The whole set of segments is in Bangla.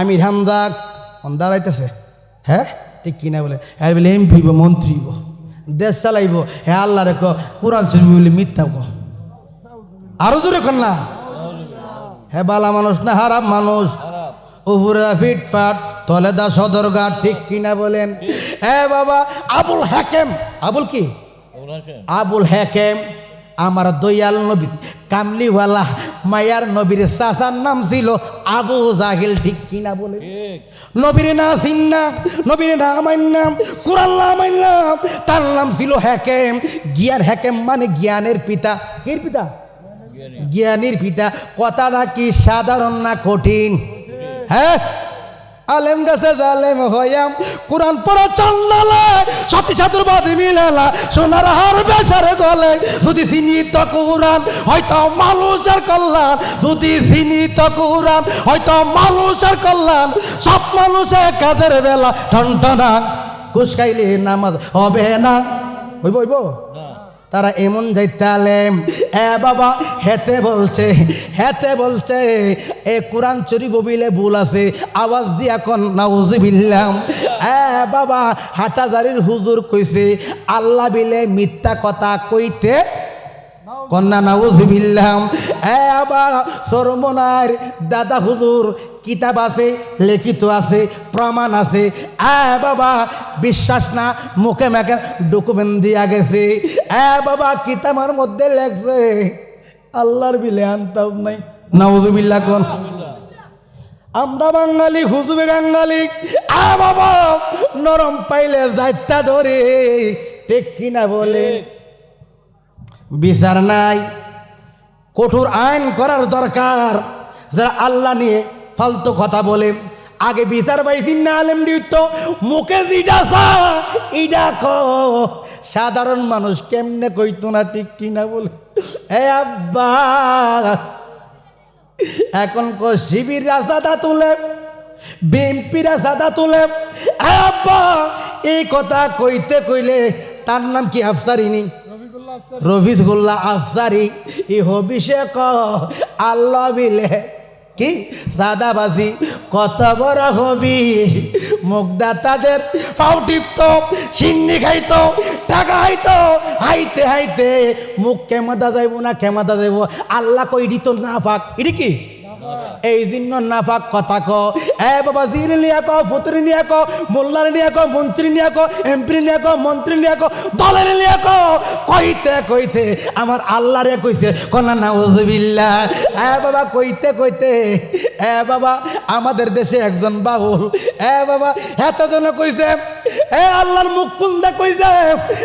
আমির হামজা অন দাঁড়াইতেছে। হ্যাঁ ঠিক কিনা বলে? হ্যাঁ বলে এমপি মন্ত্রী দেশ চালাইব। হ্যাঁ আল্লাহ রেখ কোরআন শরীফ বলে মিথ্যা গো আরও জোরে কর না? হ্যাঁ বালা মানুষ না হারাপ মানুষ? উপরে ফিটফাট তলে দা সদরঘাট ঠিক কিনা বলেন? এ বাবা আবুল হাকেম। আবুল কি? আবুল হাকেম। আমার দয়াল নবী কামলিওয়ালা মায়ার নবীর চাচার নাম ছিল আবু জাহিল ঠিক কিনা বলে? নবীর না চিন্নাম নবীর না মান্নাম কোরআন না মান্নাম তার নাম ছিল হ্যাকেম জ্ঞান হ্যাকেম মানে জ্ঞানের পিতা। কির পিতা? জ্ঞানীর পিতা। কথাটা কি সাধারণ না কঠিন। হ্যাঁ? আলেম গাছে জালেম হইয়াম কোরআন পড়া চন্দালে সতী সাধুরবাদ মিলেলা, সোনার হার বেসার গলে। যদি সীমিত কোরআন, হয়তো মানুষের কল্যাণ। যদি সীমিত কোরআন, হয়তো মানুষের কল্যাণ। সব মানুষে কাদের বেলা টনটনা কুসকাইলে নামাজ হবে না। হইব হইব? তারা এমন যাইতালেম এ বাবা, হেতে বলছে হেতে বলছে, এ কোরআন চুরি ববিলে ভুল আছে, আওয়াজ দিয়া কন নাউজুবিল্লাম এ বাবা, হাটাজারির হুজুর কইছে, আল্লাহ বিলে মিথ্যা কথা কইতে কন্যা নাউজুবিল্লাম এ আবার সরমনার দাদা হুজুর, কিতাব আছে, লিখিত আছে, প্রমাণ আছে। এ বাবা, বিশ্বাস না, মুখে মেখে ডকুমেন্ট দিয়া গেছে। এ বাবা, কিতাবের মধ্যে লেখছে, আল্লাহর বিলে আনতাম নাই। নাউজুবিল্লাহ কোন? আমরা বাঙালি হুজুবে বাঙালি। আ বাবা, নরম পাইলে যাইতা ধরে, ঠিক কিনা বলে? বিচার নাই। কঠোর আইন করার দরকার। যারা আল্লাহ নিয়ে ফালতু কথা বলে, আগে বিচার পাইছি না আলেম দিত মুখে ক সাধারণ মানুষ কেমনে কইতো না ঠিক কিনা বলে। এ আব্বা, এখন ক শিবির রাস্তাটা তুলে, বিএমপির রাস্তাটা তুলে। আব্বা, এই কথা কইতে কইলে তার নাম কি আফসারিনী রফিজগুল্লাহ আফসারি ই হবিষে ক আল্লাহ বিলে কি? সাদাবাজি, কত বড় হবি মুগদা তাদের পাও টিপত, সিন্নি খাইত, টাকা হাইতো হাইতে হাইতে মুখ কেমাদা যাইব না কেমাদা যাইব আল্লাহ কই দিত না পাক। এটি কি? এই জন্য নাফাক কথা ক এ বাবা জির নিয়ে ক ফুতুরি নিয়ে ক মোল্লার নিয়ে ক মন্ত্রী নিয়ে ক এমপি নিয়ে ক মন্ত্রী নিয়ে ক দলের নিয়ে ক কইতে কইতে আমার আল্লাহ রে কইছে, কনা নাউজুবিল্লাহ। এ বাবা, কইতে কইতে, এ বাবা, আমাদের দেশে একজন বাউল। এ বাবা, এতজন কইছে, এ আল্লাহর মুখ খুলতে কইছে,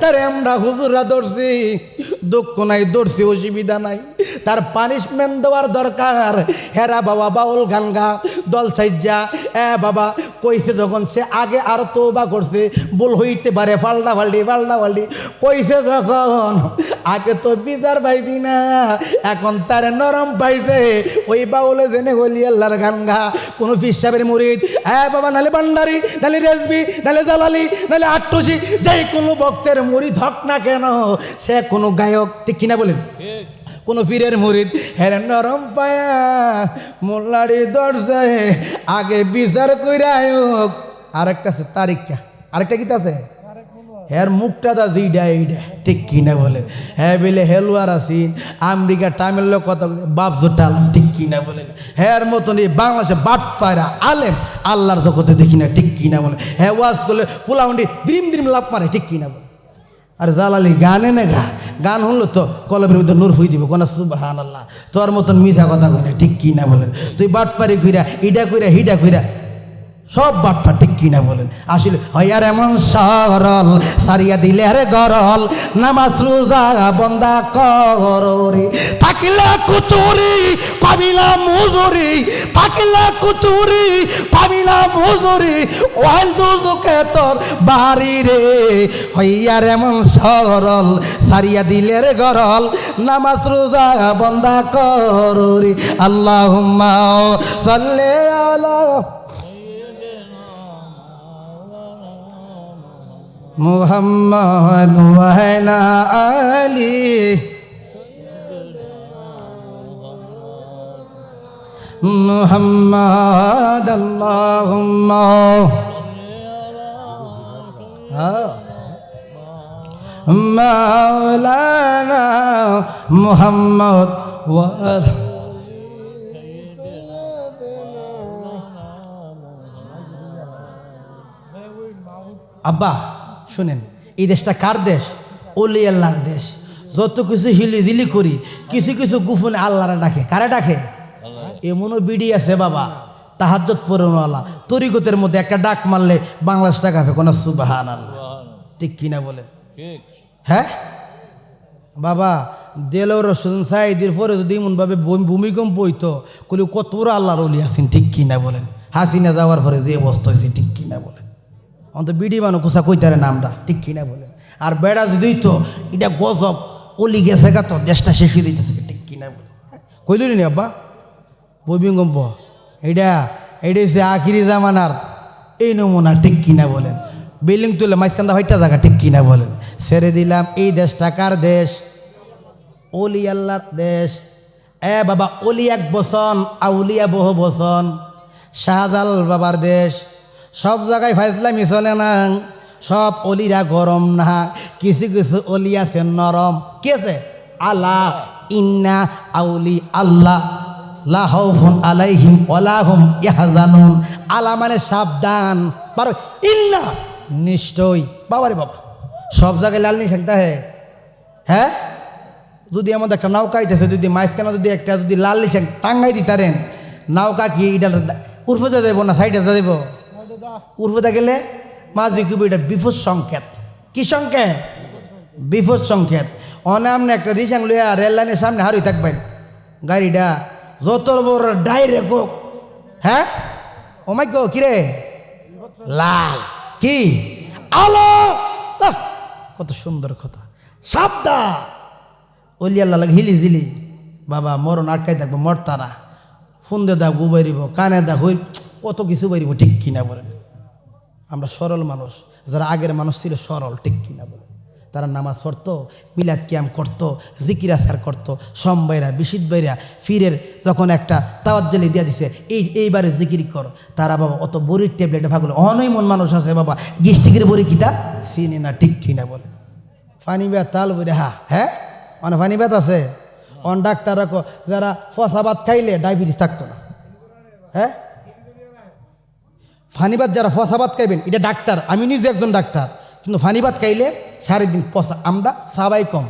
তার আমরা হুজুরা ধরছি, দুঃখ নাই, ধরছি, অসুবিধা নাই। তার পানিশমেন্ট দেওয়ার দরকার। হেরা বাবা বাউল গান গা দল সাইজা এ বাবা, কইছে যখন সে আগে আর তৌবা করছে, ভুল হইতে পারে, পাল্টা পাল্টি পাল্টা পাল্টি। কইছে যখন, আগে তো বিচার পাইছি না, এখন তার নরম পাইছে। ওই বাউলে জেনে হলি আল্লাহর গান গা কোনো ফিসাবের মুরিদ হ্যাঁ বাবা, নালে ভান্ডারি নালে রেজবি, নালে জালালি, নালে আট্টুসি, যেই কোনো ভক্তের মুরিদ হক না কেন, সে কোনো গায়ক ঠিক কিনা বলেন? কোনো পীরের মুরিদ, হের নরম পায়া মোল্লারি দরজে আগে বিচার কইরা হোক আরেকটা আছে তারিখটা, আরেকটা কিতা আছে? হ্যার মুখটা দা জিডা এইডা, ঠিক কিনা বলেন হ্যাঁ বলে হেলুয়ার আসিন আমেরিকা টামিল কত বাপ জোটালাম ঠিক কিনা বলেন হ্যার মতন এই বাংলাদেশে বাট পায়রা, আলেম, আল্লাহর জগতে দেখি না, ঠিক কিনা বলেন হ্যাঁ ওয়াজ করলে ফুলাউন্ডি দ্রিম দ্রিম লাভ মারে, ঠিক কিনা বলেন আর জালালি গানে না গা? গান শুনলো তো, কলবের মধ্যে নূর ফুই দিব কোন সুবাহান আল্লাহ তোর মতন মিথ্যা কথা কই ঠিক কি না বলেন? তুই বাটপারি কইরা, ইডা কইরা, হিডা কইরা, সব বাটপার ঠিক কিনা বলেন? আসলে, হইয়ার এমন সরল, সারিয়া দিলে আরে গরল, নামাজ রোজা বন্দা কররে থাকিলে কুচুরি, পাবিলা মুজুরি, থাকিলে কুচুরি, পাবিলা মুজুরি ওয়াইল দুজুকে তোর বাড়ি রে। হইয়ার এমন সরল, সারিয়া দিলে রে গরল, নামাজ রোজা বন্দা কররে আল্লাহুম্মা সাল্লি আলা محمد وعلى آله محمد اللهم مولانا محمد وآل আব্বা শুনেন এই দেশটা কার দেশ? অলি আল্লাহর দেশ। যত কিছু হিলিজিলি করি কিছু কিছু গুফনে আল্লাহরা ডাকে। কারে ডাকে? এমনও বিডি আছে বাবা। তাহাজ্জত পড়ানোয়ালা তরিগতের মধ্যে একটা ডাক মারলে বাংলাদেশ টাকা হবে। কোনো সুবাহান ঠিক কিনা বলে? হ্যাঁ? বাবা দেলোর রসুন সাইদির পরে যদি এমনভাবে ভূমিকম্প হইতো কলি কত বড় আল্লাহর অলি আছেন ঠিক কিনা বলেন? হাসিনা যাওয়ার পরে যে অবস্থা হয়েছে ঠিক কিনা বলেন? অন্ত বিডি মানু কুসা কইতারে নামটা ঠিক কিনা বলেন? আর বেড়া যদি তো এটা গজব। অলি গেছে গা, তো দেশটা শেষ হয়ে দিতেছে ঠিক কিনা বলে কইলি নি আব্বা? ভূমিকম্প এইটা এইটা হচ্ছে আখিরি জামানার। এই নমুনা, ঠিক কিনা বলেন? বিল্ডিং তুলে মাঝখানটা ভাইটা জায়গা ঠিক কিনা বলেন? ছেড়ে দিলাম, এই দেশ টাকার দেশ? অলি আল্লাহর দেশ। এ বাবা, অলি এক বসন আউলিয়া বহু বসন শাহজাল বাবার দেশ। সব জায়গায় ফাইজলামি চলে না। সব অলিরা গরম না। কিছু কিছু অলি আছে নরম। কি আছে? আল্লাহ ইন্না আউলি আল্লাহ। লাহফুন আলাইহিম ওলাহুম ইয়াহজানুন। আলা মানে সাবধান। পারো ইন্না নিশ্চয় বাবারে বাবা। সব জায়গায় লাল নিশানটা হে হ্যাঁ? যদি আমাদের একটা নৌকা আইতেছে, যদি মাঝখানে যদি একটা যদি লাল লিশেন টাঙ্গাই দিতারেন, নৌকা কি এটা উর্ফে যা যাব না সাইডে যা উর্ফে গেলে মাঝি কুবি এটা? বিপদ সংকেত। কি সংকেত? বিপদ সংকেত। অনামনে একটা রিসাং লইয়া রেল লাইনের সামনে হারই থাকবেন। গাড়িটা যত বড় ডাইরেক্ট হোক। হ্যাঁ? ও কিরে? লাল। কি? আলো! কত সুন্দর কথা। সাবধান। অলি হিলি দিলি বাবা, মরণ আটকাই থাকব মরতারা। ফোন দে দাও বাইরিব, কানে দা হই কত কিছু বাইরিব, ঠিক কিনা বলেন। আমরা সরল মানুষ। যারা আগের মানুষ ছিল সরল, ঠিক কিনা বলে? তারা নামাজ পড়তো, মিলাদ কিয়াম করতো, জিকির আসার করতো, সম বাইরা বিশিদ বাইরা, ফিরের যখন একটা তাওয়াজ্জালি দিয়া দিছে, এই, এইবারে জিকির কর। তারা বাবা, অত বড়ির ট্যাবলেটে ভাগলো। অনই মন মানুষ আছে বাবা। গিস্টিকের বড়ি কিতা চিনি না, ঠিক কিনা বলে। ফানি বেয়া তাল বলে হা হ্যাঁ? মানে ফানি বেত আছে। অন ডাক্তার যারা ফসাবাদ খাইলে ডায়াবেটিস থাকতো না। হ্যাঁ? ফানিবাদ যারা ফসাবাদ খাইবেন, এটা ডাক্তার। আমি নিজে একজন ডাক্তার। কিন্তু ফানিবাদ খাইলে সারাদিন পচা আমরা সাবাই কম।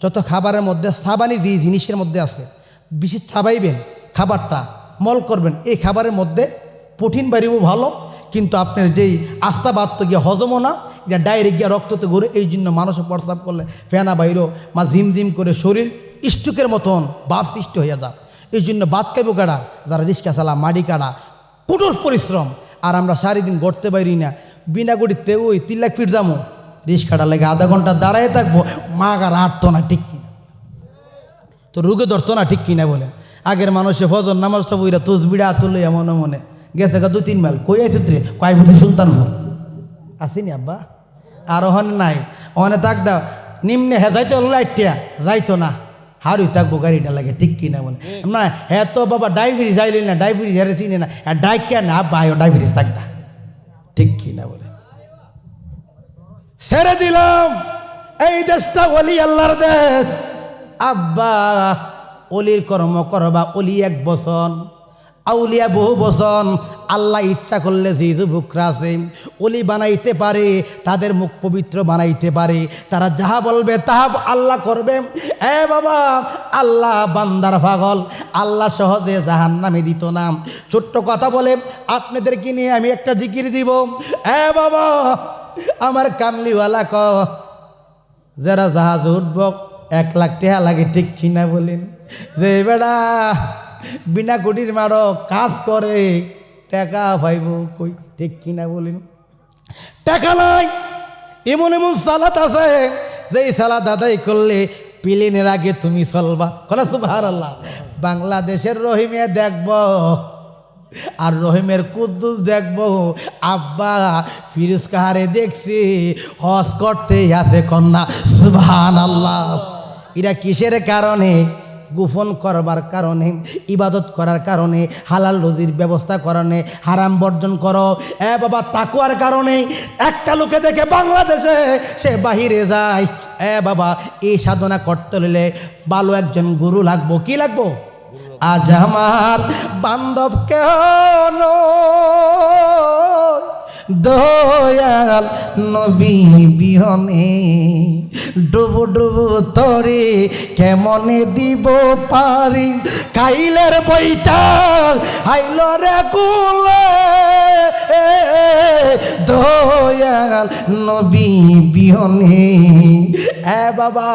যত খাবারের মধ্যে সাবানি যে জিনিসের মধ্যে আছে বিশেষ ছাবাইবেন খাবারটা, মল করবেন, এই খাবারের মধ্যে প্রোটিন বাড়িব ভালো, কিন্তু আপনার যেই আস্থা বাদ তো গিয়ে হজমও না, এটা ডাইরেক্ট গিয়ে রক্ততে ঘুরে এই জন্য মানুষও প্রস্রাব করলে ফেনা বাইরো, মা ঝিমঝিম করে শরীর স্টুকের মতন বাপ সৃষ্টি হয়ে যা এই জন্য বাদ খাইব কাড়া যারা রিক্সা চালা মাটি কাড়া কঠোর পরিশ্রম আর আমরা সারাদিন গড়তে পারি না। বিনা গড়িতে ওই তিন লাখ ফিট যাব। রিক্সাটা লাগে আধা ঘণ্টা দাঁড়ায় থাকব। মা আর আটতো না, ঠিক কিনা? তো রুগে ধরতো না, ঠিক কিনা বলে আগের মানুষে ফজর নামাজটা বইরা তসবিড়া তুলে এমন মনে গেছে গা দু তিন মাইল। কই আইসি তুই কয় ফুটি সুলতানপুর? আসিনি আব্বা। আর ওখানে নাই। ওখানে থাক দাও। নিম্নে হে যাইতে হলো লাইটিয়া যাইতো না। হারুই থাকব গাড়িটা লাগে ঠিক কিনা বলে। না হ্যাঁ তো বাবা ডাইবেরিজ আইলি না ডাইবেরিজ হারে চিনি না আর ডাইক কেন আব্বা আয়ো ডাইবেরিজ থাকদা ঠিক কিনা বলে। ছেড়ে দিলাম এই দেশটা অলি আল্লাহর দেশ। আব্বা অলির কর্ম করবা অলি এক বচন আউলিয়া বহু বচন আল্লাহ ইচ্ছা করলে যে বুকরা আছে, অলি বানাইতে পারে, তাদের মুখ পবিত্র বানাইতে পারে। তারা যাহা বলবে, তাহা আল্লাহ করবে। এ বাবা, আল্লাহ বান্দার পাগল, আল্লাহ সহজে জাহান নামে দিত না। ছোট্ট কথা বলে, আপনাদেরকে নিয়ে আমি একটা জিকির দিব। এ বাবা, আমার কামলিওয়ালা ক, যারা জাহাজ উঠব, এক লাখ টাকা লাগে, ঠিক কিনা বলেন? যে বেড়া বিনা কোটির মারো, কাজ করে। টাকা পাইব কই? ঠিক কিনা বলেন। টাকা নাই। এমন এমন সালাত আছে যে সালাত আদায় করলে প্লেনের আগে তুমি চলবা। কলা সুভার আল্লাহ বাংলাদেশের রহিমে দেখব, আর রহিমের কুদ্দুস দেখব। আব্বা ফিরুজ কাহারে দেখছি, হজ করতে আছে কন্যা। সুবহান আল্লাহ এরা কিসের কারণে? গোপন করবার কারণে, ইবাদত করার কারণে, হালাল রুজির ব্যবস্থা কারণে হারাম বর্জন করো। এ বাবা, তাকুয়ার কারণে একটা লোকে দেখে বাংলাদেশে সে বাহিরে যায়। এ বাবা, এই সাধনা করতে হলে ভালো একজন গুরু লাগবো। কি লাগবো? আজ আমার বান্ধব কেন দয়াল নবী বিহনে ডুবু ডুবু তরে কেমনে দিব পারি? কাইলের বইটা আইল রে কুলে। দয়াল নবী বিহনে। এ বাবা